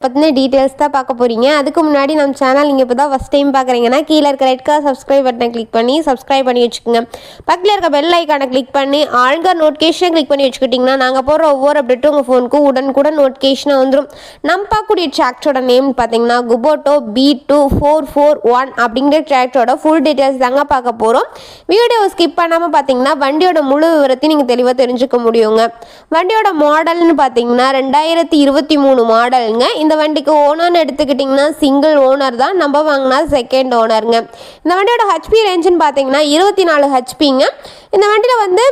பற்றின டீட்டெயில்ஸ் தான் பார்க்க போகிறீங்க அதுக்கு முன்னாடி நம்ம சேனல் நீங்கள் இப்போ தான் ஃபஸ்ட் டைம் பார்க்குறீங்கன்னா கீழே இருக்க ரெட் கலர் சப்ஸ்கிரைப் பட்டனை கிளிக் பண்ணி சப்ஸ்கிரைப் பண்ணி வச்சுக்கோங்க. பக்கத்தில் இருக்க பெல் ஐக்கானை கிளிக் பண்ணி ஆல்கர் நோட்டிஃபிகேஷனை கிளிக் பண்ணி வச்சுக்கிட்டிங்கன்னா நாங்கள் போகிற ஒவ்வொரு அப்டேட்டும் உங்கள் ஃபோனுக்கு உடனுக்குடன் நோட்டிஃபிகேஷனாக வந்துடும் நம்ம பார்க்கக்கூடிய ட்ராக்டரோட நேம் பார்த்தீங்கன்னா Kubota B two four four one அப்படிங்கிற ட்ராக்டரோட ஃபுல் டீட்டெயில்ஸ் தாங்க பார்க்க போகிறோம் வீடியோ ஸ்கிப் பண்ணாமல் பார்த்தீங்கன்னா வண்டியோட முழு விவரத்தையும் நீங்கள் தெளிவாக தெரிஞ்சுக்க முடியுங்க. வண்டியோட மாடல்னு பார்த்தீங்கன்னா ரெண்டாயிரத்தி இருபத்தி மூணு மாடலுங்க இந்த இந்த வண்டிக்கு ஓனர்னு எடுத்துக்கிட்டிங்கன்னா சிங்கிள் ஓனர் தான். நம்ம வாங்கினா செகண்ட் ஓனருங்க இந்த வண்டியோட ஹெச்பி ரேஞ்சுன்னு பார்த்தீங்கன்னா இருபத்தி நாலு ஹெச்பிங்க இந்த வண்டியில் வந்து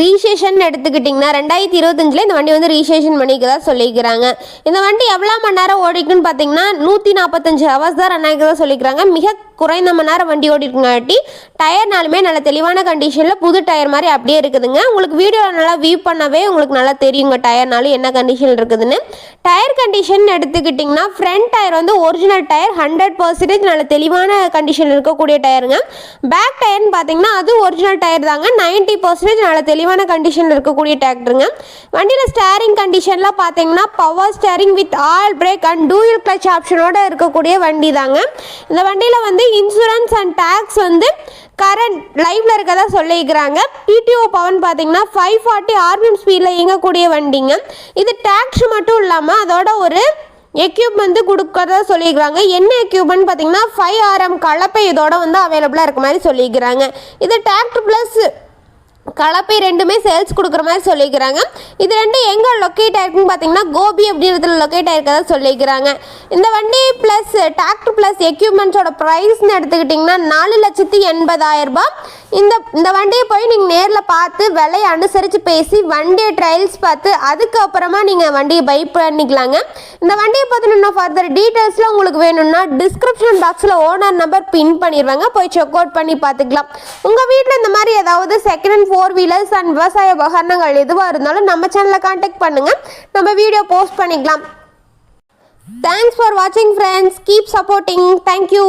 ரீசேஷன் எடுத்துக்கிட்டிங்கன்னா ரெண்டாயிரத்தி இருபத்தஞ்சில் இந்த வண்டி வந்து ரீசேஷன் பண்ணிக்கிறதா சொல்லிக்கிறாங்க. இந்த வண்டி எவ்வளோ மணி நேரம் ஓடிக்குன்னு பார்த்தீங்கன்னா நூற்றி நாற்பத்தஞ்சு ஹவர்ஸ் தான் ரன் ஆகிக்கிறதா சொல்லிக்கிறாங்க. மிக குறைந்த மணி நேரம் வண்டி ஓடிருக்குங்காட்டி டயர்னாலுமே நல்ல தெளிவான கண்டிஷனில் புது டயர் மாதிரி அப்படியே இருக்குதுங்க. உங்களுக்கு வீடியோவில் நல்லா வியூ பண்ணவே உங்களுக்கு நல்லா தெரியுங்க டயர்னாலும் என்ன கண்டிஷன் இருக்குதுன்னு. டயர் கண்டிஷன் எடுத்துக்கிட்டிங்கன்னா ஃப்ரண்ட் டயர் வந்து ஒரிஜினல் டயர் ஹண்ட்ரட் பர்சன்டேஜ் நல்ல தெளிவான கண்டிஷனில் இருக்கக்கூடிய டயருங்க பேக் டயர்னு பார்த்தீங்கன்னா அது ஒரிஜினல் டயர் தாங்க. நைன்ட்டி பர்சன்டேஜ் நல்ல தெளிவான கண்டிஷனில் இருக்கக்கூடிய டிராக்டருங்க வண்டியில் ஸ்டேரிங் கண்டிஷன்லாம் பார்த்தீங்கன்னா power steering with all brake and dual clutch ஆப்ஷனோட இருக்கக்கூடிய வண்டி தாங்க. இந்த வண்டியில் வந்து இன்சூரன்ஸ் அண்ட் டேக்ஸ் வந்து கரண்ட் லைவ்ல இருக்கதா சொல்லியிருக்கிறாங்க. பிடிஓ பவன் பார்த்தீங்கன்னா ஃபைவ் ஃபார்ட்டி ஆர்பிஎம் ஸ்பீடில் இயங்கக்கூடிய வண்டிங்க. இது டேக்ஸ் மட்டும் இல்லாமல் அதோட ஒரு எக்யூப்மெண்ட் கொடுக்கறதா சொல்லியிருக்கிறாங்க. என்ன எக்யூப்மெண்ட் பார்த்தீங்கன்னா ஃபைவ் ஆர்எம் கலப்பை இதோட வந்து அவைலபிளாக இருக்க மாதிரி சொல்லியிருக்கிறாங்க. இது டேக்ட் ப்ளஸ் கலப்பை ரெண்டுமே சேல்ஸ் கொடுக்குற மாதிரி சொல்லிக்கிறாங்க. இது ரெண்டும் எங்கே லொக்கேட் ஆயிருக்குன்னு பார்த்தீங்கன்னா கோபி அப்படின்றதுல லொக்கேட் ஆயிருக்கதா சொல்லிக்கிறாங்க. இந்த வண்டி ப்ளஸ் டிராக்டர் ப்ளஸ் எக்யூப்மெண்ட்ஸோட ப்ரைஸ்னு எடுத்துக்கிட்டிங்கன்னா நாலு லட்சத்தி எண்பதாயிரம் ரூபாய். இந்த இந்த வண்டியை போய் நீங்கள் நேரில் பார்த்து விலையை அனுசரித்து பேசி வண்டியை ட்ரையல்ஸ் பார்த்து அதுக்கப்புறமா நீங்கள் வண்டியை பை பண்ணிக்கலாங்க. இந்த வண்டியை பற்றின ஃபர்தர் டீட்டெயில்ஸ்லாம் உங்களுக்கு வேணும்னா டிஸ்கிரிப்ஷன் பாக்ஸில் ஓனர் நம்பர் பின் பண்ணிடுவாங்க. போய் செக் அவுட் பண்ணி பார்த்துக்கலாம். உங்கள் வீட்டில் இந்த மாதிரி ஏதாவது second hand four wheelers and விவசாய உபகரணங்கள் எதுவாக இருந்தாலும் நம்ம சேனலில் காண்டாக்ட் பண்ணுங்கள் நம்ம வீடியோ போஸ்ட் பண்ணிக்கலாம். தேங்க்ஸ் ஃபார் வாட்சிங் friends keep supporting thank you